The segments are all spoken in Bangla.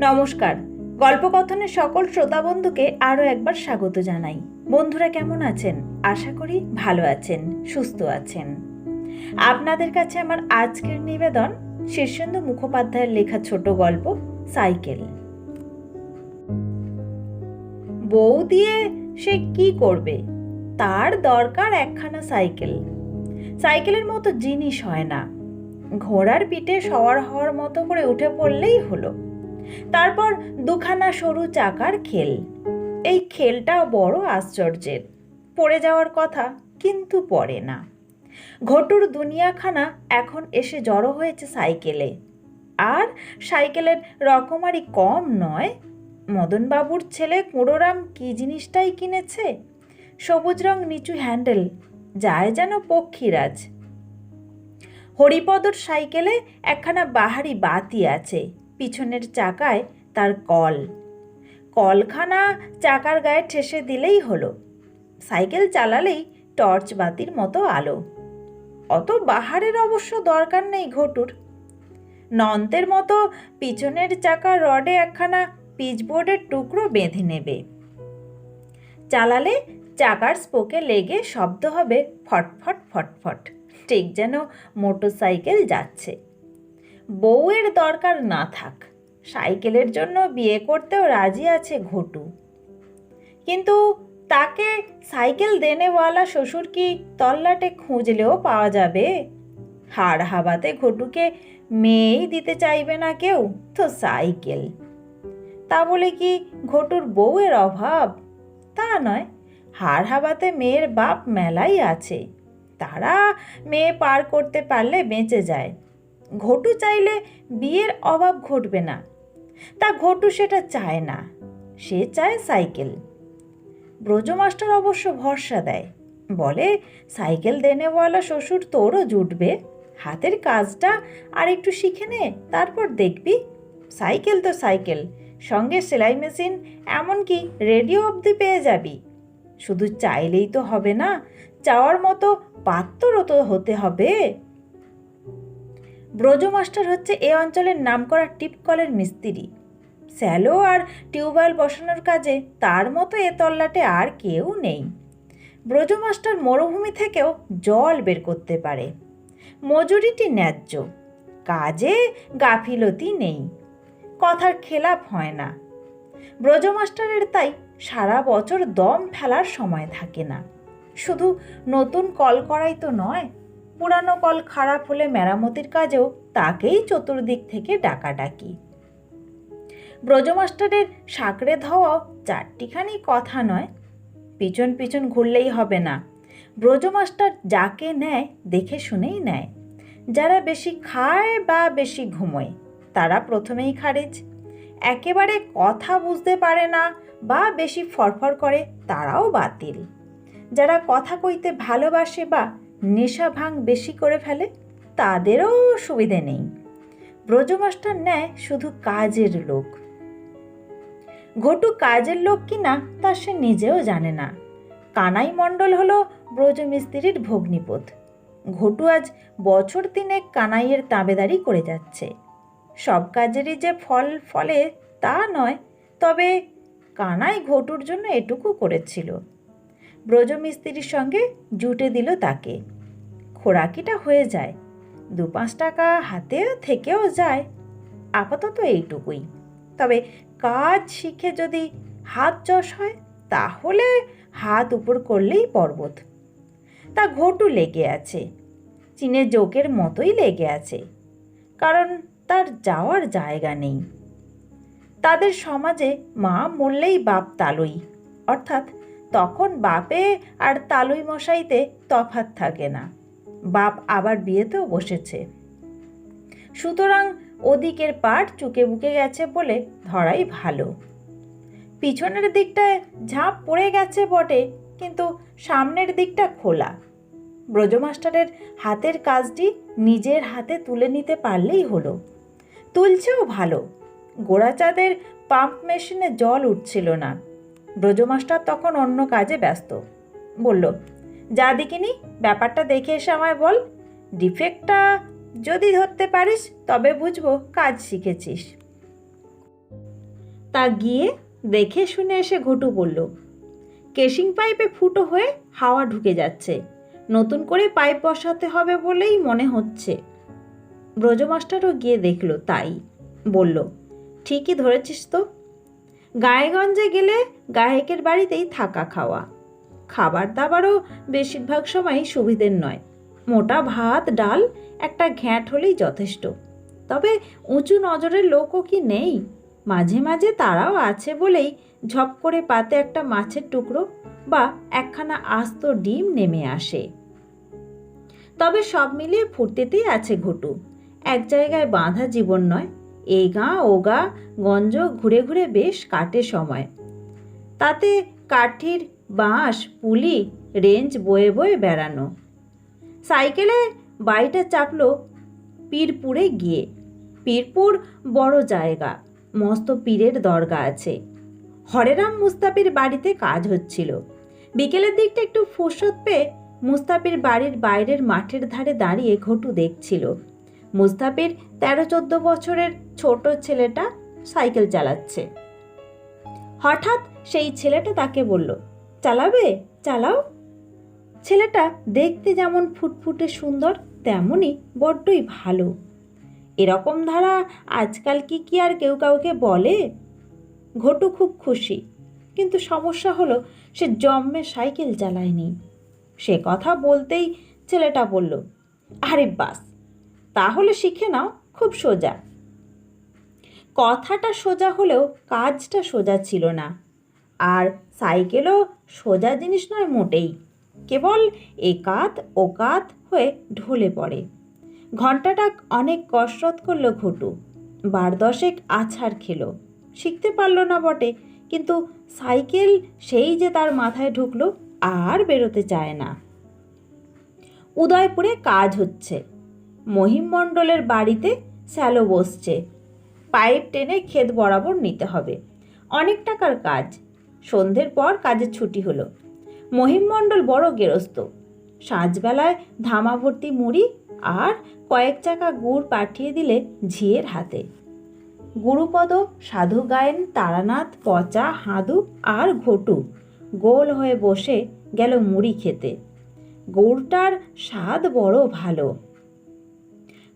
নমস্কার। গল্পকথনের সকল শ্রোতা বন্ধুকে আরও একবার স্বাগত জানাই। বন্ধুরা কেমন আছেন? আশা করি ভালো আছেন, সুস্থ আছেন। আপনাদের কাছে আমার আজকের নিবেদন শীর্ষেন্দু মুখোপাধ্যায়ের লেখা ছোট গল্প, সাইকেল। বউ দিয়ে সে কি করবে? তার দরকার একখানা সাইকেল। সাইকেলের মতো জিনিস হয় না। ঘোড়ার পিঠে সওয়ার হওয়ার মতো করে উঠে পড়লেই হলো। তারপর দুখানা সরু চাকার খেল। এই খেলটাও বড় আশ্চর্যের। পড়ে যাওয়ার কথা কিন্তু পড়ে না। ঘটুর দুনিয়াখানা এখন এসে জড়ো হয়েছে সাইকেলে। আর সাইকেলের রকমারি কম নয়। মদনবাবুর ছেলে কুঁড়োরাম কি জিনিসটাই কিনেছে? সবুজ রং নিচু হ্যান্ডেল, যায় যেন পক্ষীরাজ। হরিপদর সাইকেলে একখানা বাহারি বাতি আছে। পিছনের চাকায় তার কল। কলখানা চাকার গায়ে ঠেসে দিলেই হলো। সাইকেল চালালেই টর্চ বাতির মতো আলো। অত বাহারের অবশ্য দরকার নেই ঘটুর। নন্তের মতো পিছনের চাকা রডে একখানা পিচবোর্ডের টুকরো বেঁধে নেবে। চালালে চাকার স্পোকে লেগে শব্দ হবে ফটফট ফটফট। ঠিক যেন মোটরসাইকেল যাচ্ছে। বউয়ের দরকার না থাক। সাইকেলের জন্য বিয়ে করতেও রাজি আছে ঘটু। কিন্তু তাকে সাইকেল দেনেওয়ালা শ্বশুর কি তল্লাটে খুঁজলেও পাওয়া যাবে? হাড় হাবাতে ঘটুকে মেয়েই দিতে চাইবে না কেউ? তো সাইকেল। তা বলে কি ঘটুর বউয়ের অভাব? তা নয়, হাড় হাবাতে মেয়ের বাপ মেলাই আছে। তারা মেয়ে পার করতে পারলে বেঁচে যায়। ঘটু চাইলে বিয়ের অভাব ঘটবে না। তা ঘটু সেটা চায় না, সে চায় সাইকেল। ব্রজ মাস্টার অবশ্য ভরসা দেয়, বলে, সাইকেল দেনেওয়ালা শ্বশুর তোরও জুটবে, হাতের কাজটা আর একটু শিখে নে, তারপর দেখবি। সাইকেল তো সাইকেল, সঙ্গে সেলাই মেশিন, এমনকি রেডিও অবধি পেয়ে যাবি। শুধু চাইলেই তো হবে না, চাওয়ার মতো পাত্রও তো হতে হবে। ব্রজ মাস্টার হচ্ছে এ অঞ্চলের নামকরা টিপকলের মিস্ত্রি। স্যালো আর টিউবওয়েল বসানোর কাজে তার মতো এ তল্লাটে আর কেউ নেই। ব্রজমাস্টার মরুভূমি থেকেও জল বের করতে পারে। মজুরিটি ন্যায্য। কাজে গাফিলতি নেই। কথার খেলাপ হয় না। ব্রজমাস্টারের তাই সারা বছর দম ফেলার সময় থাকে না। শুধু নতুন কল করাই তো নয় পুরানো কল খারাপ হলে মেরামতির কাজেও তাকেই চতুর্দিক থেকে ডাকাডাকি। ব্রজমাস্টারের সাঁকড়ে ধাওয়াও চারটিখানি কথা নয়, পিছন পিছন ঘুরলেই হবে না। ব্রজমাস্টার যাকে নেয়, দেখে শুনেই নেয়। যারা বেশি খায় বা বেশি ঘুমোয়, তারা প্রথমেই খারিজ। একেবারে কথা বুঝতে পারে না বা বেশি ফরফর করে, তারাও বাতিল। যারা কথা কইতে ভালোবাসে বা নেশা ভাঙ বেশি করে ফেলে, তাদেরও সুবিধে নেই। ব্রজমাস্টার নেয় শুধু কাজের লোক। ঘটু কাজের লোক কিনা তা সে নিজেও জানে না। কানাই মণ্ডল হলো ব্রজমিস্ত্রির ভগ্নিপথ। ঘটু আজ বছর তিনেক কানাইয়ের তাবেদারি করে যাচ্ছে। সব কাজেরই যে ফল ফলে তা নয়, তবে কানাই ঘটুর জন্য এটুকু করেছিল। ব্রজমিস্ত্রির সঙ্গে জুটে দিল তাকে। খোরাকিটা হয়ে যায়। দু পাঁচ টাকা হাতে থেকেও যায়। আপাতত এইটুকুই। তবে কাজ শিখে যদি হাত যশ হয়, তাহলে হাত উপর করলেই পর্বত। তা ঘটু লেগে আছে। চীনে জোকের মতোই লেগে আছে। কারণ তার যাওয়ার জায়গা নেই। তাদের সমাজে মা মরলেই বাপ তালুই। অর্থাৎ তখন বাপে আর তালুই মশাইতে তফাত থাকে না। বাপ আবার বিয়েতেও বসেছে। সুতরাং ওদিকের পাট চুকে বুকে গেছে বলে ধরাই ভালো। পিছনের দিকটায় ঝাঁপ পড়ে গেছে বটে, কিন্তু সামনের দিকটা খোলা। ব্রজমাস্টারের হাতের কাজটি নিজের হাতে তুলে নিতে পারলেই হলো। তুলছেও ভালো, গোড়াচাঁদের পাম্প মেশিনে জল উঠছিল না। ব্রজমাস্টার তখন অন্য কাজে ব্যস্ত। বলল যা দেখিনি, ব্যাপারটা দেখে এসে আমায় বল। ডিফেক্টটা যদি ধরতে পারিস, তবে বুঝব কাজ শিখেছিস। তা গিয়ে দেখে শুনে এসে ঘটু বলল, কেশিং পাইপে ফুটো হয়ে হাওয়া ঢুকে যাচ্ছে। নতুন করে পাইপ বসাতে হবে বলেই মনে হচ্ছে। ব্রজমাস্টারও গিয়ে দেখল তাই। বলল, ঠিকই ধরেছিস তো। গায়েগঞ্জে গেলে গায়কের বাড়িতেই থাকা খাওয়া। খাবার দাবারও বেশিরভাগ সময় সুবিধের নয়। মোটা ভাত, ডাল, একটা ঘ্যাঁট হলেই যথেষ্ট। তবে উঁচু নজরের লোকও কি নেই? মাঝে মাঝে তারাও আছে বলেই ঝপ করে পাতে একটা মাছের টুকরো বা একখানা আস্ত ডিম নেমে আসে। তবে সব মিলিয়ে ফুর্তিতেই আছে ঘটু। এক জায়গায় বাঁধা জীবন নয়। এই গা, ও গা, গঞ্জ ঘুরে ঘুরে বেশ কাটে সময়। তাতে কাঠির বাঁশ, পুলি রেঞ্জ বয়ে বয়ে বেড়ানো। সাইকেলে বাড়িটা চাপলো পীরপুরে গিয়ে। পীরপুর বড় জায়গা, মস্ত পীরের দরগা আছে। হরেরাম মুস্তাফির বাড়িতে কাজ হচ্ছিল। বিকেলের দিকটা একটু ফুরসত পেয়ে মুস্তাফির বাড়ির বাইরের মাঠের ধারে দাঁড়িয়ে ঘটু দেখছিল। মুস্তাফির তেরো চোদ্দ বছরের ছোট ছেলেটা সাইকেল চালাচ্ছে। হঠাৎ সেই ছেলেটা তাকে বলল চালাবে? চালাও। ছেলেটা দেখতে যেমন ফুটফুটে সুন্দর, তেমনই বড্ডই ভালো। এরকম ধারা আজকাল কি কি আর কেউ কাউকে বলে? ঘটু খুব খুশি। কিন্তু সমস্যা হলো, সে জন্মে সাইকেল চালায়নি। সে কথা বলতেই ছেলেটা বলল, আরে বাস, তাহলে শিখে নাও, খুব সোজা। কথাটা সোজা হলেও কাজটা সোজা ছিল না। আর সাইকেলও সোজা জিনিস নয় মোটেই। কেবল একাত ওকাত হয়ে ঢলে পড়ে। ঘন্টাটা অনেক কসরত করল ঘটু। বার দশেক আছাড় খেলো। শিখতে পারল না বটে, কিন্তু সাইকেল সেই যে তার মাথায় ঢুকলো আর বেরোতে চায় না। উদয়পুরে কাজ হচ্ছে। মহিমমণ্ডলের বাড়িতে স্যালো বসছে। পাইপ টেনে ক্ষেত বরাবর নিতে হবে। অনেক টাকার কাজ। সন্ধ্যের পর কাজের ছুটি হলো। মহিমমণ্ডল বড় গেরস্ত। সাঁঝবেলায় ধামা ভর্তি মুড়ি আর কয়েক চাকা গুড় পাঠিয়ে দিলে ঝিয়ের হাতে। গুরুপদ, সাধু গায়েন, তারানাথ, পচা, হাঁদু আর ঘটু গোল হয়ে বসে গেল মুড়ি খেতে। গুড়টার স্বাদ বড় ভালো।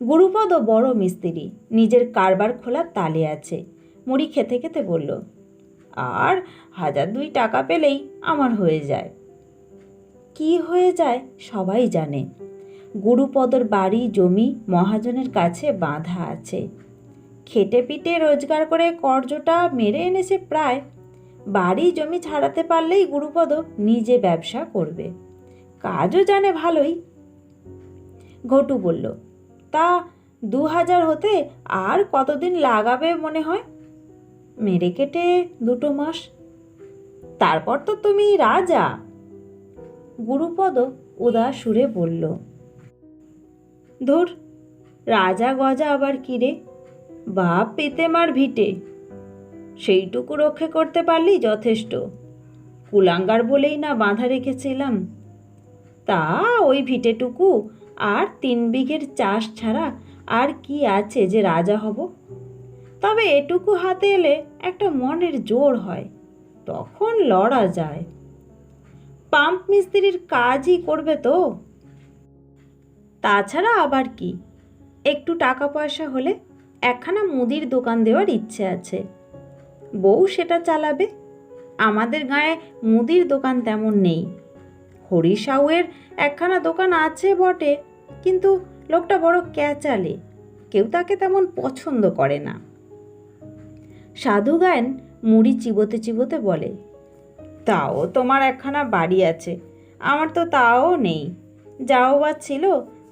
গুরুপদ বড় মিস্ত্রি নিজের কারবার খোলার তালে আছে। মুড়ি খেতে খেতে বলল আর হাজার দুই টাকা পেলেই আমার হয়ে যায়। কি হয়ে যায় সবাই জানে। গুরুপদর বাড়ি, জমি, মহাজনের কাছে বাঁধা আছে। খেটে পিটে রোজগার করে কর্জটা মেরে এনেছে প্রায়। বাড়ি, জমি ছাড়াতে পারলেই গুরুপদ নিজে ব্যবসা করবে। কাজও জানে ভালোই। ঘটু বলল, তা দু হাজার হতে আর কতদিন লাগাবে মনে হয়? মেরে কেটে দুটো মাস। তারপর তো তুমি রাজা। গুরুপদ উদাস সুরে বলল, ধুর, রাজা গজা আবার কিরে বাপ পেতে মার ভিটে। সেইটুকু রক্ষে করতে পারলেই যথেষ্ট। কুলাঙ্গার বলেই না বাঁধা রেখেছিলাম। তা ওই ভিটেটুকু আর তিন বিঘের চাষ ছাড়া আর কি আছে যে রাজা হব? তবে এটুকু হাতে এলে একটা মনের জোর হয়। তখন লড়া যায়। পাম্প মিস্ত্রির কাজই করবে তো? তাছাড়া আবার কি? একটু টাকা পয়সা হলে একখানা মুদির দোকান দেওয়ার ইচ্ছে আছে। বউ সেটা চালাবে। আমাদের গায়ে মুদির দোকান তেমন নেই। হরিসাউয়ের একখানা দোকান আছে বটে, কিন্তু লোকটা বড় ক্যাচালে। কেউ তাকে তেমন পছন্দ করে না। সাধু গায়েন মুড়ি চিবোতে চিবোতে বলে, তাও তোমার একখানা বাড়ি আছে, আমার তো তাও নেই। যাও বা ছিল,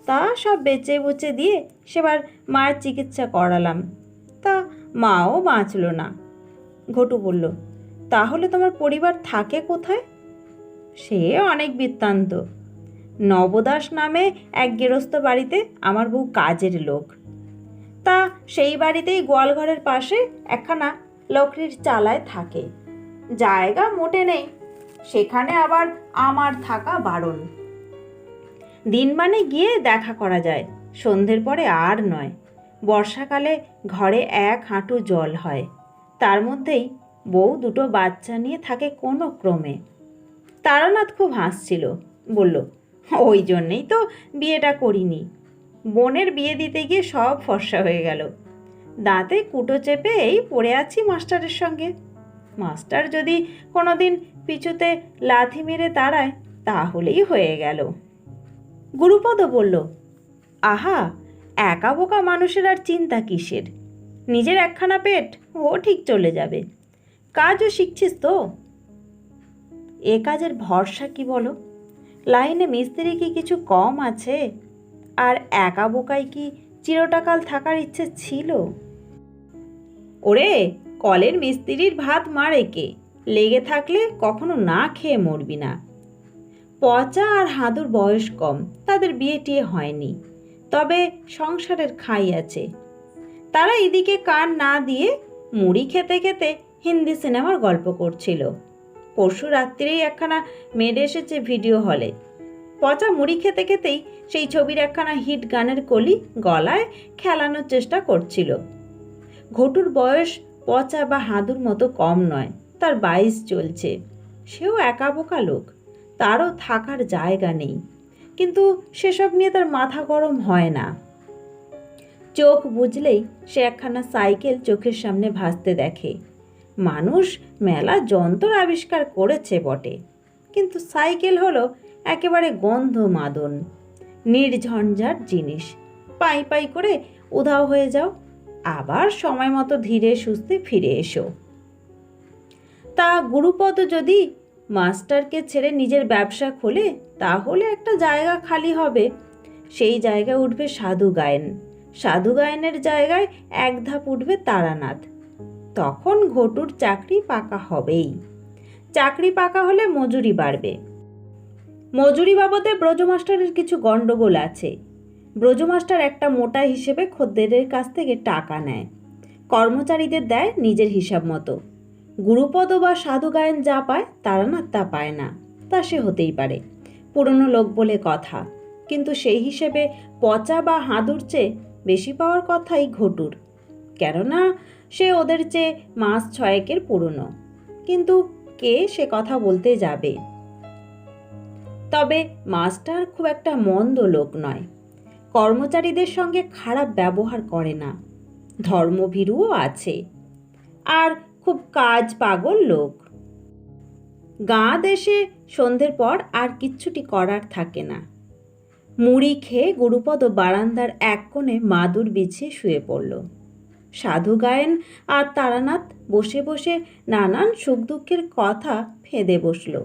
তা সব বেচে বুচে দিয়ে সেবার মায়ের চিকিৎসা করালাম। তা মাও বাঁচল না। ঘটু বলল, তাহলে তোমার পরিবার থাকে কোথায়? সে অনেক বৃত্তান্ত। নবদাস নামে এক গেরস্ত বাড়িতে আমার বউ কাজের লোক। তা সেই বাড়িতেই গোয়ালঘরের পাশে একখানা লকড়ির চালায় থাকে। জায়গা মোটে নেই, সেখানে আবার আমার থাকা বারণ। দিন মানে গিয়ে দেখা করা যায়, সন্ধ্যের পরে আর নয়। বর্ষাকালে ঘরে এক হাঁটু জল হয়, তার মধ্যেই বউ দুটো বাচ্চা নিয়ে থাকে কোনো ক্রমে। তারানাথ খুব হাসছিল, বলল, ওই জন্যেই তো বিয়েটা করিনি। বোনের বিয়ে দিতে গিয়ে সব ফর্সা হয়ে গেল। দাঁতে কুটো চেপে এই পড়ে আছি মাস্টারের সঙ্গে। মাস্টার যদি কোনোদিন পিছুতে লাথি মেরে দাঁড়ায় তাহলেই হয়ে গেল। গুরুপদ বলল, আহা, একা বোকা মানুষের আর চিন্তা কিসের? নিজের একখানা পেট, ও ঠিক চলে যাবে। কাজও শিখছিস তো? এ কাজের ভরসা কি বলো? লাইনে মিস্ত্রি কি কিছু কম আছে? আর একা বোকায় কি চিরটাকাল থাকার ইচ্ছে ছিল? ওরে, কলের মিস্ত্রির ভাত মারে কে? লেগে থাকলে কখনো না খেয়ে মরবি না। পচা আর হাঁদুর বয়স কম, তাদের বিয়ে টিয়ে হয়নি। তবে সংসারের খাই আছে। তারা এদিকে কান না দিয়ে মুড়ি খেতে খেতে হিন্দি সিনেমার গল্প করছিল। পরশু রাত্রিরেই একখানা মেড এসেছে ভিডিও হলে। পচা মুড়ি খেতে খেতেই সেই ছবির একখানা হিট গানের কলি গলায় খেলানোর চেষ্টা করছিল। ঘটুর বয়স পচা বা হাঁদুর মতো কম নয়, তার বাইশ চলছে। সেও একা বোকা লোক, তারও থাকার জায়গা নেই। কিন্তু সেসব নিয়ে তার মাথা গরম হয় না। চোখ বুঝলেই সে একখানা সাইকেল চোখের সামনে ভাসতে দেখে। মানুষ মেলা যন্ত্র আবিষ্কার করেছে বটে। কিন্তু সাইকেল হলো একেবারে গন্ধ মাদন নির্ঝঞ্ঝাট জিনিস। পাই পাই করে উধাও হয়ে যাও, আবার সময় মতো ধীরে সুস্থে ফিরে এসো। তা গুরুপদ যদি মাস্টারকে ছেড়ে নিজের ব্যবসা খোলে, তাহলে একটা জায়গা খালি হবে। সেই জায়গায় উঠবে সাধু গায়েন। সাধু গায়নের জায়গায় এক ধাপ উঠবে তারানাথ। তখন ঘটুর চাকরি পাকা হবেই। চাকরি পাকা হলে মজুরি বাড়বে। মজুরি বাবদে ব্রজমাস্টারের কিছু গণ্ডগোল আছে। ব্রজমাস্টার একটা মোটা হিসেবে খদ্দেরের কাছ থেকে টাকা নেয়। কর্মচারীদের দেয় নিজের হিসাব মতো। গুরুপদ বা সাধু গায়ন যা পায়, তারা না তা পায় না। তা সে হতেই পারে। পুরনো লোক বলে কথা। কিন্তু সেই হিসেবে পচা বা হাঁদুর চেয়ে বেশি পাওয়ার কথাই ঘটুর। কেননা, সে ওদের চেয়ে মাস ছয়েকের পুরনো। কিন্তু কে সে কথা বলতে যাবে? তবে মাস্টার খুব একটা মন্দ লোক নয়। কর্মচারীদের সঙ্গে খারাপ ব্যবহার করে না। ধর্মভীরুও আছে। আর খুব কাজ পাগল লোক। গাঁ দেশে সন্ধ্যের পর আর কিচ্ছুটি করার থাকে না। মুড়ি খেয়ে গুরুপদ বারান্দার এক কোণে মাদুর বিছিয়ে শুয়ে পড়ল। সাধু গায়েন আর তারানাথ বসে বসে নানান সুখ দুঃখের কথা ফেঁদে বসল।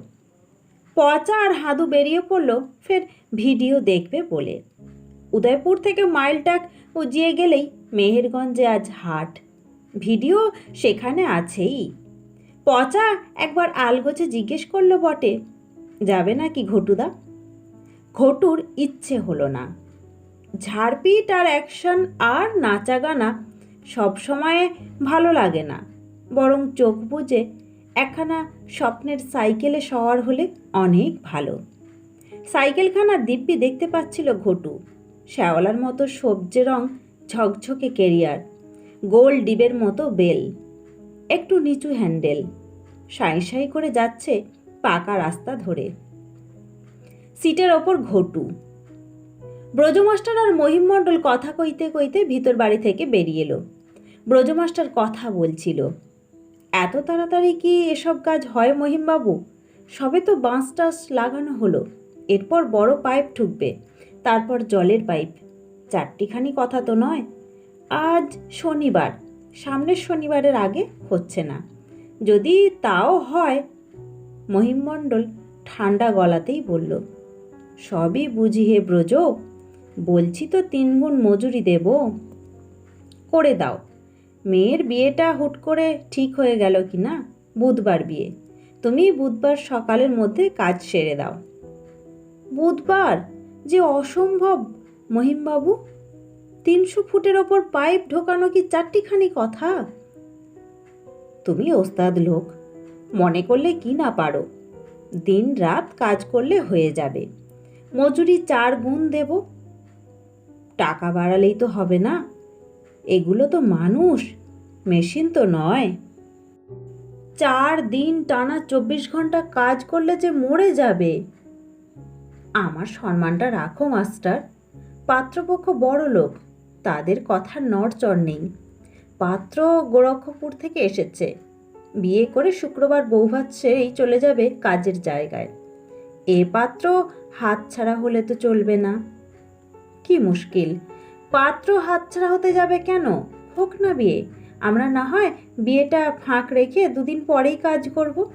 পচা আর হাদু বেরিয়ে পড়ল, ফের ভিডিও দেখবে বলে। উদয়পুর থেকে মাইলটাক উজিয়ে গেলেই মেহেরগঞ্জে আজ হাট। ভিডিও সেখানে আছেই। পচা একবার আলগোছে জিজ্ঞেস করল, বটে, যাবে না কি ঘটুদা? ঘটুর ইচ্ছে হলো না। ঝাড়পিট আর অ্যাকশন আর নাচা গানা সবসময়ে ভালো লাগে না, বরং চোখ বুঝে একখানা স্বপ্নের সাইকেলে সওয়ার হলে অনেক ভালো। সাইকেলখানা দিব্যি দেখতে পাচ্ছিল ঘটু। শ্যাওলার মতো সবজে রং, ঝকঝকে কেরিয়ার, গোল ডিবের মতো বেল, একটু নিচু হ্যান্ডেল, সাঁই সাঁই করে যাচ্ছে পাকা রাস্তা ধরে। সিটের ওপর ঘটু। ব্রজমাস্টার আর মহিম মহিমমণ্ডল কথা কইতে কইতে ভিতর বাড়ি থেকে বেরিয়ে এলো। ব্রজমাস্টার কথা বলছিল এত তাড়াতাড়ি কি এসব কাজ হয় মহিমবাবু? সবে তো বাঁশ টাস লাগানো হলো। এরপর বড় পাইপ ঠুকবে, তারপর জলের পাইপ। চারটিখানি কথা তো নয়। আজ শনিবার, সামনের শনিবারের আগে হচ্ছে না। যদি তাও হয়, মহিমমণ্ডল ঠান্ডা গলাতেই বলল, সবই বুঝি হে ব্রজ, বলছি তো তিনগুণ মজুরি দেব। করে দাও। মেয়ের বিয়েটা হুট করে ঠিক হয়ে গেল কি না? বুধবার বিয়ে। তুমি বুধবার সকালের মধ্যে কাজ সেরে দাও। বুধবার? যে অসম্ভব। মহিমবাবু, তিনশো ফুটের ওপর পাইপ ঢোকানো কি চারটিখানি কথা? তুমি ওস্তাদ লোক, মনে করলে কি না পারো? দিন রাত কাজ করলে হয়ে যাবে। মজুরি চার গুণ দেব। টাকা বাড়ালেই তো হবে না। এগুলো তো মানুষ, মেশিন তো নয়। চার দিন টানা চব্বিশ ঘণ্টা কাজ করলে যে মরে যাবে। আমার সম্মানটা রাখো, মাস্টার। পাত্রপক্ষ বড় লোক, তাদের কথার নড়চড় নেই। পাত্র গোরক্ষপুর থেকে এসেছে। বিয়ে করে শুক্রবার বৌভাত সেরেই চলে যাবে কাজের জায়গায়। এ পাত্র হাত ছাড়া হলে তো চলবে না। কি মুশকিল পাত্র হাতছাড়া হতে যাবে কেন? হোক না বিয়ে। আমরা না হয় বিয়েটা ফাঁক রেখে দুদিন পরেই কাজ করব।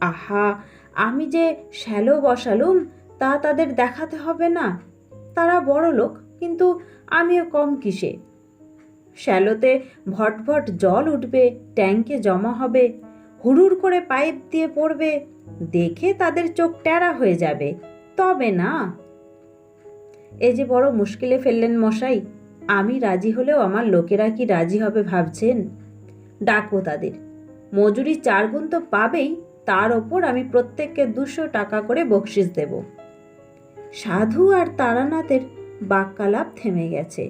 আহা, আমি যে শ্যালো বসালুম, তা তাদের দেখাতে হবে না। তারা বড় লোক, কিন্তু আমিও কম কিসে। শ্যালোতে ভটভট জল উঠবে ট্যাঙ্কে জমা হবে, হুড়ুর করে পাইপ দিয়ে পড়বে, দেখে তাদের চোখ ট্যারা হয়ে যাবে। তবে না। এ যে বড় মুশকিলে ফেললেন মশাই, আমি রাজি হলেও আমার লোকেরা কি রাজি হবে ভাবছেন? ডাকো তাদের। মজুরি চার গুণ তো পাবেই, তার ওপর আমি প্রত্যেককে দুশো টাকা করে বকশিস দেব। সাধু আর তারানাথের বাক্যালাপ থেমে গেছে।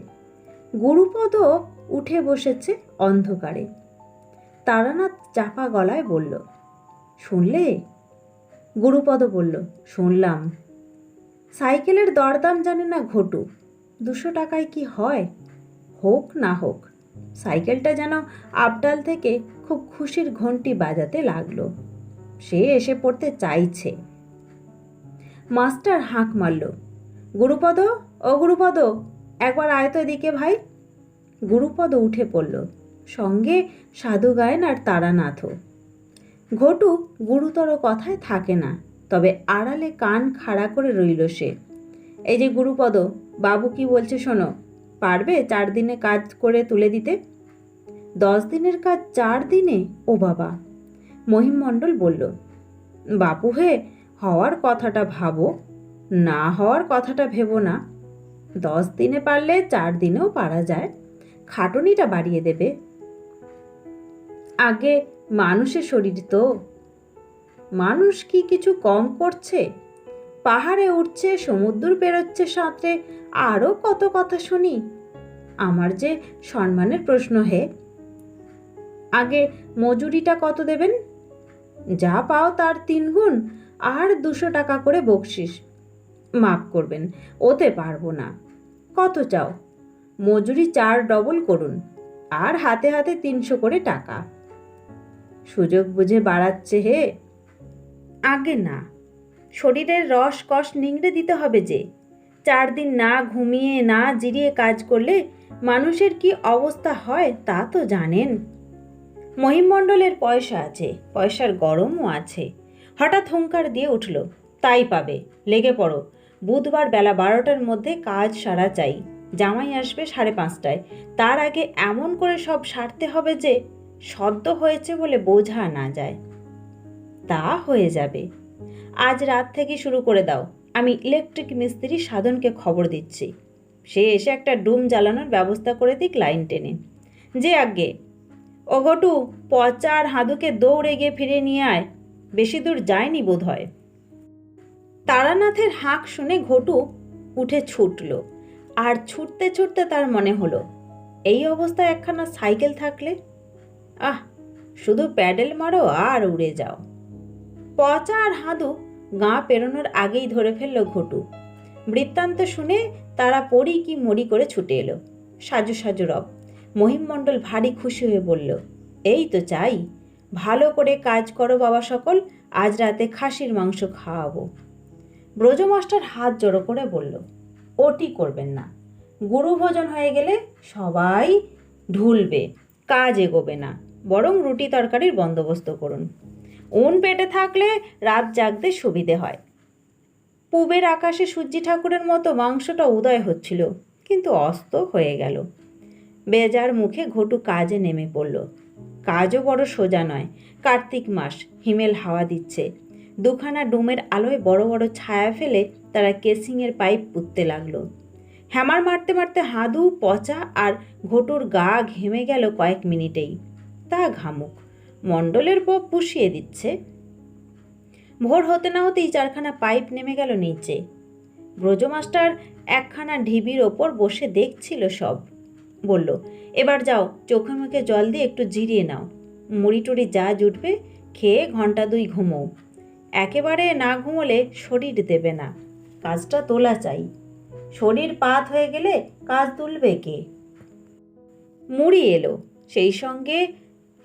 গুরুপদ উঠে বসেছে অন্ধকারে। তারানাথ চাপা গলায় বলল, শুনলে? গুরুপদ বলল, শুনলাম। সাইকেলের দরদাম জানে না ঘটু। দুশো টাকায় কি হয়? হোক না হোক, সাইকেলটা যেন আবডাল থেকে খুব খুশির ঘন্টি বাজাতে লাগল। সে এসে পড়তে চাইছে। মাস্টার হাঁক মারল, গুরুপদ, ও গুরুপদ, একবার আয়ত এদিকে ভাই। গুরুপদ উঠে পড়ল, সঙ্গে সাধু গায়েন আর তারানাথও। ঘটু গুরুতর কথায় থাকে না তবে আড়ালে কান খাড়া করে রইল সে। এই যে গুরুপদ, বাবু কি বলছে শোনো, পারবে চার দিনে কাজ করে তুলে দিতে? দশ দিনের কাজ চার দিনে? ও বাবা। মহিম মহিমমণ্ডল বলল, বাপু হে হওয়ার কথাটা ভাবো, না হওয়ার কথাটা ভেবো না। দশ দিনে পারলে চার দিনেও পারা যায়, খাটুনিটা বাড়িয়ে দেবে। আগে মানুষের শরীর তো। মানুষ কি কিছু কম করছে? পাহাড়ে উঠছে সমুদ্র পেরোচ্ছে সাঁতরে আরও কত কথা শুনি। আমার যে সম্মানের প্রশ্ন হে। আগে মজুরিটা কত দেবেন? যা পাও তার তিন গুণ, আর দুশো টাকা করে বকশিস। মাফ করবেন, ওতে পারব না। কত চাও? মজুরি চার ডবল করুন, আর হাতে হাতে তিনশো করে টাকা। সুযোগ বুঝে বাড়াচ্ছে হে। আগে না। শরীরের রস কষ নিংড়ে দিতে হবে যে। চার দিন না ঘুমিয়ে, না জিরিয়ে কাজ করলে মানুষের কি অবস্থা হয় তা তো জানেন। মহিমণ্ডলের পয়সা আছে, পয়সার গরমও আছে। হঠাৎ হুঙ্কার দিয়ে উঠল, তাই পাবে, লেগে পড়ো। বুধবার বেলা বারোটার মধ্যে কাজ সারা চাই। জামাই আসবে সাড়ে পাঁচটায়। তার আগে এমন করে সব সারতে হবে যে, সদ্য হয়েছে বলে বোঝা না যায়। তা হয়ে যাবে। আজ রাত থেকে শুরু করে দাও। আমি ইলেকট্রিক মিস্ত্রি সাধনকে খবর দিচ্ছি। সে এসে একটা ডুম জ্বালানোর ব্যবস্থা করে দিক লাইন টেনে। যে আগে ও ঘটু পচা আর হাঁদুকে দৌড়ে গিয়ে ফিরে নিয়ে আয়। বেশি দূর যায়নি বোধ হয় তারানাথের হাঁক শুনে ঘটু উঠে ছুটল আর ছুটতে ছুটতে তার মনে হলো, এই অবস্থায় একখানা সাইকেল থাকলে? আহ, শুধু প্যাডেল মারো আর উড়ে যাও। পচা আর হাঁদু গা পেরোনোর আগেই ধরে ফেলল ঘটু। বৃত্তান্ত শুনে তারা পড়ি কি মরি করে ছুটে এলো। সাজু সাজু রব, মহিমমণ্ডল ভারী খুশি হয়ে বলল, এই তো চাই, ভালো করে কাজ করো বাবা সকল, আজ রাতে খাসির মাংস খাওয়াবো। ব্রজমাস্টার হাত জড়ো করে বলল, ওটি করবেন না। গুরু ভোজন হয়ে গেলে সবাই ঢুলবে, কাজ এগোবে না, বরং রুটি তরকারির বন্দোবস্ত করুন। উন পেটে থাকলে রাত জাগতে সুবিধে হয়। পূবের আকাশে সূর্যি ঠাকুরের মতো মাংসটা উদয় হচ্ছিল, কিন্তু অস্ত হয়ে গেল। বেজার মুখে ঘটু কাজে নেমে পড়ল। কাজও বড় সোজা নয়, কার্তিক মাস হিমেল হাওয়া দিচ্ছে। দুখানা ডুমের আলোয় বড় বড় ছায়া ফেলে তারা কেসিংয়ের পাইপ পুঁততে লাগল। হ্যামার মারতে মারতে হাদু, পচা আর ঘটুর গা ঘেমে গেল কয়েক মিনিটেই। তা ঘামুক। মণ্ডলের বউ পুষিয়ে দিচ্ছে। ভোর হতে না হতেই চারখানা পাইপ নেমে গেল নিচে। ব্রজমাস্টার একখানা ঢিবির ওপর বসে দেখছিল সব। বলল, এবার যাও, চোখে মুখে জল দিয়ে একটু জিরিয়ে নাও। মুড়ি টুড়ি যা জুটবে, খেয়ে ঘণ্টা দুই ঘুমো। একেবারে না ঘুমোলে শরীর দেবে না। কাজটা তোলা চাই। শরীর পাত হয়ে গেলে কাজ তুলবে কে? মুড়ি এলো। সেই সঙ্গে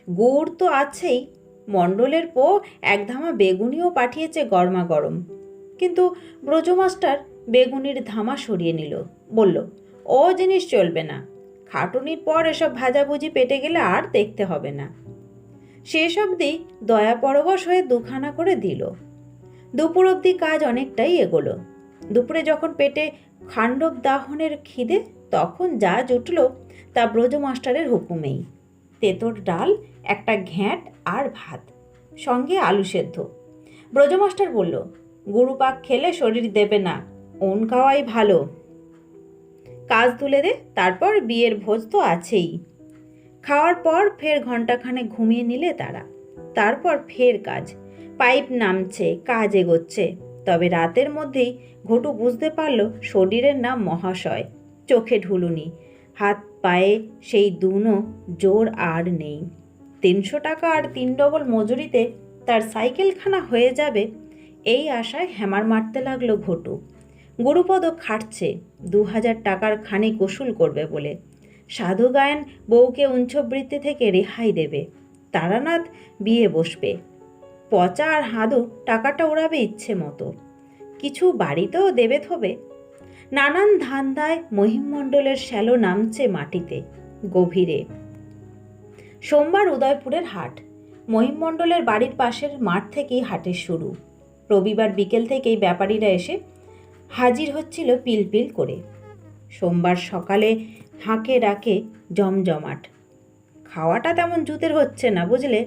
গুড় তো আছেই। মণ্ডলের পো এক ধামা বেগুনিও পাঠিয়েছে গরমা গরম কিন্তু ব্রজমাস্টার বেগুনির ধামা সরিয়ে নিল। বলল, ও জিনিস চলবে না। খাটুনির পর এসব ভাজাভুজি পেটে গেলে আর দেখতে হবে না। শেষ অবধি দয়া পরবশ হয়ে দুখানা করে দিল। দুপুর অবধি কাজ অনেকটাই এগোলো। দুপুরে যখন পেটে খাণ্ডব দাহনের খিদে, তখন যা জুটল তা ব্রজমাস্টারের হুকুমেই। তেতর ডাল, একটা ঘ্যাঁট আর ভাত। সঙ্গে আলু সেদ্ধ। ব্রজমাস্টার বলল, গুরু পাক খেলে শরীর দেবে না, ওন খাওয়াই ভালো। কাজ তুলে দে, তারপর বিয়ের ভোজ তো আছেই। খাওয়ার পর ফের ঘন্টাখানে ঘুমিয়ে নিলে তারা। তারপর ফের কাজ। পাইপ নামছে, কাজ এগোচ্ছে। তবে রাতের মধ্যেই ঘটু বুঝতে পারল, শরীরের নাম মহাশয়। চোখে ঢুলুনি। হাত পায়ে সেই দুনো জোর আর নেই। তিনশো টাকা আর তিন ডবল মজুরিতে তার সাইকেলখানা হয়ে যাবে, এই আশায় হ্যামার মারতে লাগল ঘটু। গুরুপদ খাটছে, দু হাজার টাকার খানিক ওসুল করবে বলে। সাধু গায়ন বউকে উঞ্চবৃত্তি থেকে রেহাই দেবে। তারানাথ বিয়ে বসবে। পচা আর হাদু টাকাটা ওড়াবে ইচ্ছে মতো। কিছু বাড়িতেও দেবে থবে নানান ধান্দায় মহিমণ্ডলের শ্যালো নামছে মাটিতে, গভীরে। সোমবার উদয়পুরের হাট। মহিমণ্ডলের বাড়ির পাশের মাঠ থেকেই হাটের শুরু। রবিবার বিকেল থেকেই ব্যাপারীরা এসে হাজির হচ্ছিল পিলপিল করে। সোমবার সকালে হাঁকে ডাকে জমজমাট। খাওয়াটা তেমন জুতের হচ্ছে না, বুঝলে?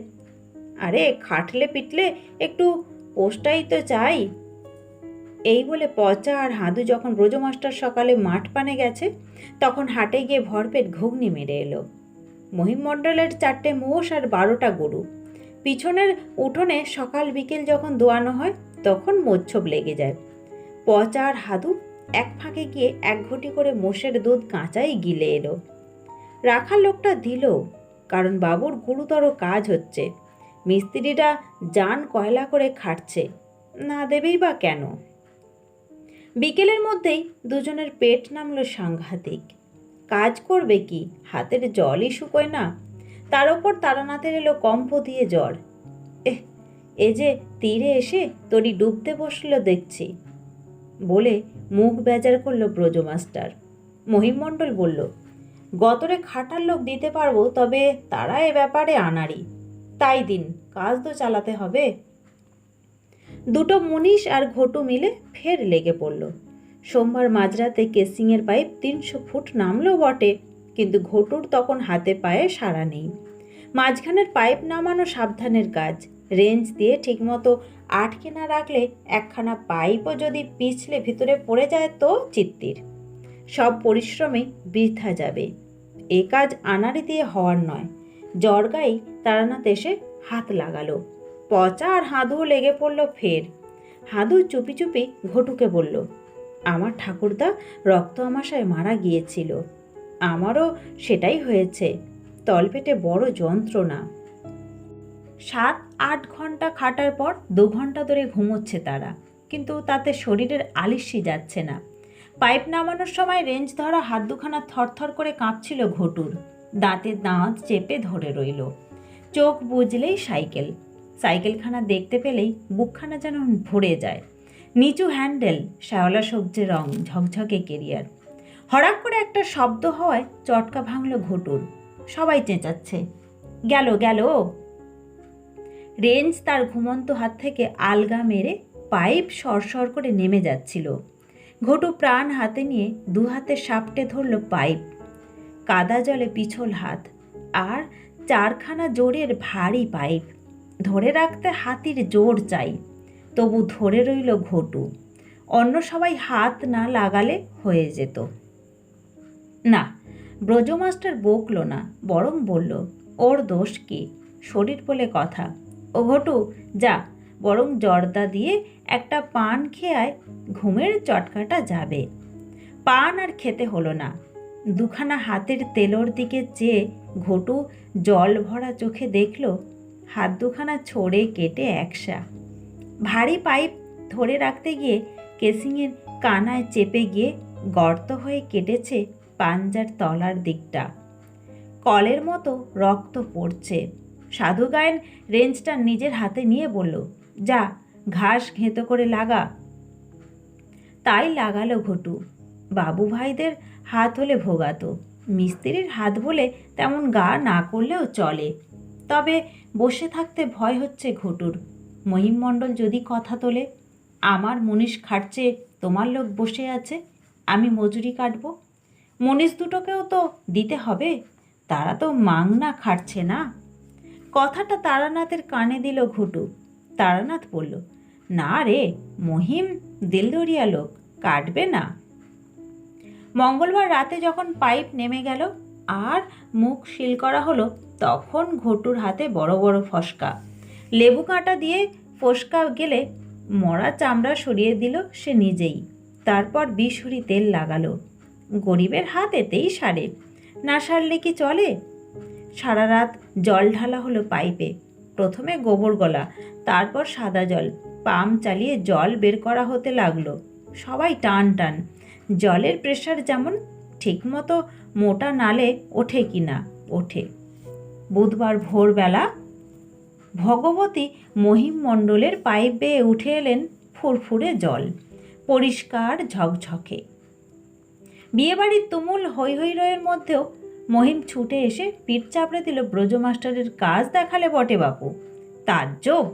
আরে, খাটলে পিটলে একটু পোস্টাই তো চাই। এই বলে পচা আর হাদু যখন ব্রজমাস্টার সকালে মাঠ পানে গেছে, তখন হাটে গিয়ে ভরপেট ঘুগনি মেরে এলো। মহিমণ্ডলের চারটে মোষ আর বারোটা গরু। পিছনের উঠোনে সকাল বিকেল যখন দোয়ানো হয়, তখন মোচ্ছব লেগে যায়। পচা আর হাদু এক ফাঁকে গিয়ে এক ঘটি করে মোষের দুধ কাঁচাই গিলে এলো। রাখার লোকটা দিল, কারণ বাবুর গুরুতর কাজ হচ্ছে। মিস্ত্রিরা যান কয়লা করে খাটছে, না দেবেই বা কেন? বিকেলের মধ্যেই দুজনের পেট নামলো সাংঘাতিক। কাজ করবে কি? হাতের জলই শুকোয় না। তার ওপর তারানাথের এলো কম্প দিয়ে জ্বর। এহ, এ যে তীরে এসে তরি ডুবতে বসল দেখছি। বলে মুখ বেজার করল ব্রজমাস্টার। মহিমণ্ডল বলল, গতরে খাটার লোক দিতে পারব, তবে তারা এ ব্যাপারে আনারি তাই দিন, কাজ তো চালাতে হবে। দুটো মুনিশ আর ঘটু মিলে ফের লেগে পড়ল। সোমবার মাঝরাতে কেসিংয়ের পাইপ তিনশো ফুট নামলো বটে, কিন্তু ঘটুর তখন হাতে পায়ে সাড়া নেই। মাঝখানের পাইপ নামানো সাবধানের কাজ, রেঞ্জ দিয়ে ঠিকমতো আটকে না রাখলে একখানা পাইপও যদি পিছলে ভিতরে পড়ে যায় তো চিত্তির। সব পরিশ্রমে বৃথা যাবে। এ কাজ আনাড়ি দিয়ে হওয়ার নয় জর্গাই তারানাথ এসে হাত লাগালো। পচা আর হাঁদুও লেগে পড়ল ফের। হাঁদু চুপি চুপি ঘটুকে বলল, আমার ঠাকুরদা রক্ত আমাশায় মারা গিয়েছিল। আমারও সেটাই হয়েছে। তলপেটে বড় যন্ত্রণা। সাত, আট ঘণ্টা খাটার পর দু ঘণ্টা ধরে ঘুমোচ্ছে তারা। কিন্তু তাতে শরীরের আলিস্যি যাচ্ছে না। পাইপ নামানোর সময় রেঞ্জ ধরা হাত দুখানা থরথর করে কাঁপছিল ঘটুর। দাঁতে দাঁত চেপে ধরে রইল। চোখ বুঝলেই সাইকেল। সাইকেলখানা দেখতে পেলেই বুকখানা যেন ভরে যায়। নিচু হ্যান্ডেল, শ্যাওলা সবজে রং, ঝকঝকে কেরিয়ার। হঠাৎ করে একটা শব্দ হওয়ায় চটকা ভাঙল ঘটুর। সবাই চেঁচাচ্ছে, গেল গেল। রেঞ্জ তার ঘুমন্ত হাত থেকে আলগা মেরে পাইপ সরসর করে নেমে যাচ্ছিল। ঘটু প্রাণ হাতে নিয়ে দু হাতে সাপটে ধরল পাইপ। কাদা জলে পিছল হাত, আর চারখানা জোরের ভারী পাইপ। ধরে রাখতে হাতির জোর চাই, তবু ধরে রইল ঘটু। অন্য সবাই হাত না লাগালে হয়ে যেত। না, ব্রজমাস্টার বকলো না, বরং বলল, ওর দোষ কি? শরীর বলে কথা। ও ঘটু, যা, বরং জর্দা দিয়ে একটা পান খেয়ায় ঘুমের চটকাটা যাবে। পান আর খেতে হলো না। দুখানা হাতের তেলোর দিকে চেয়ে ঘটু জল ভরা চোখে দেখল হাত দুখানা ছড়ে কেটে একসা। ভারী পাইপ ধরে রাখতে গিয়ে কেসিংয়ের কানায় চেপে গিয়ে গর্ত হয়ে কেটেছে পাঞ্জার তলার দিকটা। কলের মতো রক্ত পড়ছে। সাধু গায়েন রেঞ্জটা নিজের হাতে নিয়ে বলল, যা, ঘাস ঘেঁতো করে লাগা। তাই লাগালো ঘটু। বাবু ভাইদের হাত হলে ভোগাতো। মিস্ত্রির হাত বলে তেমন গা না করলেও চলে। তবে বসে থাকতে ভয় হচ্ছে ঘটুর। মহিমমণ্ডল যদি কথা তোলে, আমার মনীষ খাটছে, তোমার লোক বসে আছে, আমি মজুরি কাটব। মনীষ দুটোকেও তো দিতে হবে, তারা তো মাংনা খাটছে না। কথাটা তারানাথের কানে দিল ঘটু। তারানাথ বলল, না রে, মহিম দিলদরিয়া লোক, কাটবে না। মঙ্গলবার রাতে যখন পাইপ নেমে গেল, আর মুখ সিল করা হলো তখন ঘটুর হাতে বড় বড় ফসকা। লেবু কাঁটা দিয়ে ফসকা গেলে মরা চামড়া সরিয়ে দিল সে নিজেই। তারপর বিশুরি তেল লাগালো। গরিবের হাত এতেই সারে। না সারলে কি চলে? সারা রাত জল ঢালা হলো পাইপে। প্রথমে গোবর গলা, তারপর সাদা জল। পাম্প চালিয়ে জল বের করা হতে লাগল। সবাই টান টান। জলের প্রেশার যেমন ঠিকমতো মোটা নালে ওঠে কি না ওঠে। বুধবার ভোরবেলা ভগবতী মহিম মণ্ডলের পাইপ বেয়ে উঠে এলেন ফুরফুরে জল, পরিষ্কার ঝকঝকে। বিয়েবাড়ির তুমুল হৈ হৈ রয়ের মধ্যেও মহিম ছুটে এসে পিঠ চাপড়ে দিল ব্রজ মাস্টারের কাজ দেখালে বটে বাপু। তাজ্জব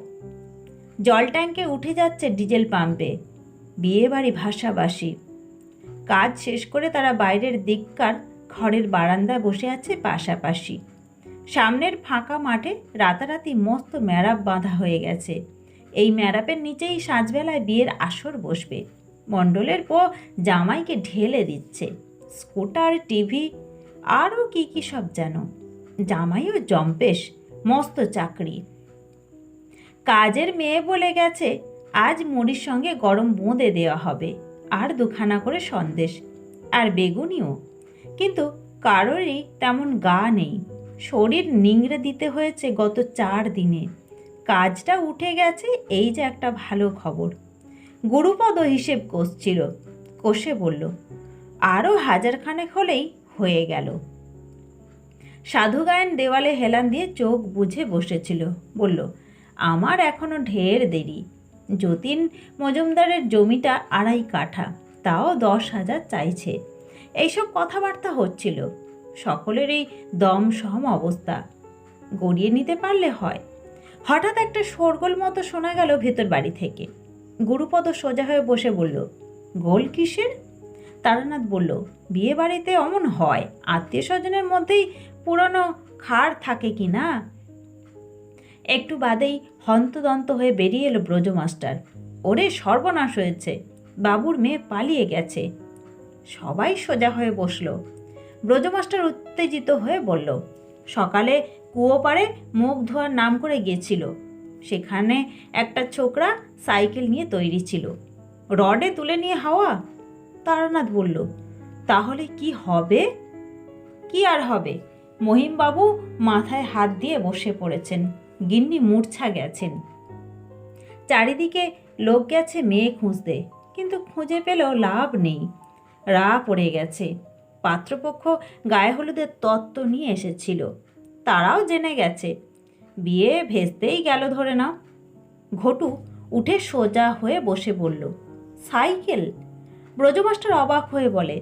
জল ট্যাঙ্কে উঠে যাচ্ছে ডিজেল পাম্পে। বিয়েবাড়ি ভাষাবাসী কাজ শেষ করে তারা বাইরের দিককার ঘরের বারান্দায় বসে আছে পাশাপাশি। সামনের ফাঁকা মাঠে রাতারাতি মস্ত ম্যারাপ বাঁধা হয়ে গেছে। এই ম্যারাপের নিচেই সাঁঝবেলায় বিয়ের আসর বসবে। মণ্ডলের পো জামাইকে ঢেলে দিচ্ছে। স্কুটার, টিভি, আরও কি কি সব যেন। জামাইও জম্পেশ, মস্ত চাকরি। কাজের মেয়ে বলে গেছে, আজ মুড়ির সঙ্গে গরম বোঁদে দেওয়া হবে। আর দুখানা করে সন্দেশ। আর বেগুনিও। কিন্তু কারোরই তেমন গা নেই। শরীর নিংড়ে দিতে হয়েছে গত চার দিনে। কাজটা উঠে গেছে, এই যে একটা ভালো খবর। গুরুপদ হিসেব কষছিল, কষে বলল আরও হাজারখানেক হলেই হয়ে গেল। সাধু গায়ন দেওয়ালে হেলান দিয়ে চোখ বুঝে বসেছিল, বলল, আমার এখনও ঢের দেরি। যতীন মজুমদারের জমিটা আড়াই কাঠা, তাও দশ হাজার চাইছে। এইসব কথাবার্তা হচ্ছিল। সকলেরই দম সম অবস্থা। গড়িয়ে নিতে পারলে হয়। হঠাৎ একটা শোরগোল মতো শোনা গেল ভেতর বাড়ি থেকে। গুরুপদ সোজা হয়ে বসে বলল, গোল কিসের? তারানাথ বলল, বিয়ে বাড়িতে অমন হয়। আত্মীয় স্বজনের মধ্যেই পুরনো খাড় থাকে কি না? একটু বাদেই হন্তদন্ত হয়ে বেরিয়ে এলো ব্রজ মাস্টার। ওরে সর্বনাশ হয়েছে। বাবুর মেয়ে পালিয়ে গেছে। সবাই সোজা হয়ে বসল। ব্রজ মাস্টার উত্তেজিত হয়ে বলল, সকালে কুয়ো পাড়ে মুখ ধোয়ার নাম করে গিয়েছিল। সেখানে একটা ছোকরা সাইকেল নিয়ে তৈরি ছিল। রডে তুলে নিয়ে হাওয়া। তারানাথ বলল, তাহলে কি হবে? কি আর হবে? মহিমবাবু মাথায় হাত দিয়ে বসে পড়েছেন। গিন্নি মূর্ছা গেছেন। চারিদিকে লোক গেছে মেয়ে খুঁজতে, কিন্তু খুঁজে পেলেও লাভ নেই। রা পড়ে গেছে। পাত্রপক্ষ গায়ে হলুদের তত্ত্ব নিয়ে এসেছিল। তারাও জেনে গেছে। বিয়ে ভেস্তেই গেল ধরে নাও। ঘটু উঠে সোজা হয়ে বসে বলল সাইকেল? ব্রজমাস্টার অবাক হয়ে বলে,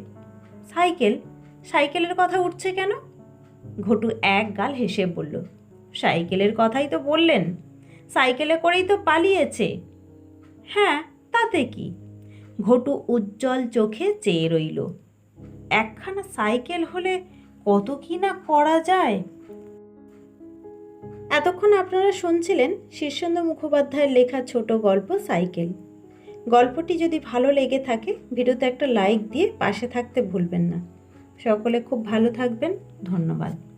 সাইকেল? সাইকেলের কথা উঠছে কেন? ঘটু এক গাল হেসে বলল, সাইকেলের কথাই তো বললেন। সাইকেলে করেই তো পালিয়েছে। হ্যাঁ তাতে কি? ঘটু উজ্জ্বল চোখে চেয়ে রইল। একখানা সাইকেল হলে কত কি না করা যায়? এতক্ষণ আপনারা শুনছিলেন শীর্ষেন্দ্র মুখোপাধ্যায়ের লেখা ছোট গল্প সাইকেল। গল্পটি যদি ভালো লেগে থাকে, ভিডিওতে একটা লাইক দিয়ে পাশে থাকতে ভুলবেন না। সকলে খুব ভালো থাকবেন। ধন্যবাদ।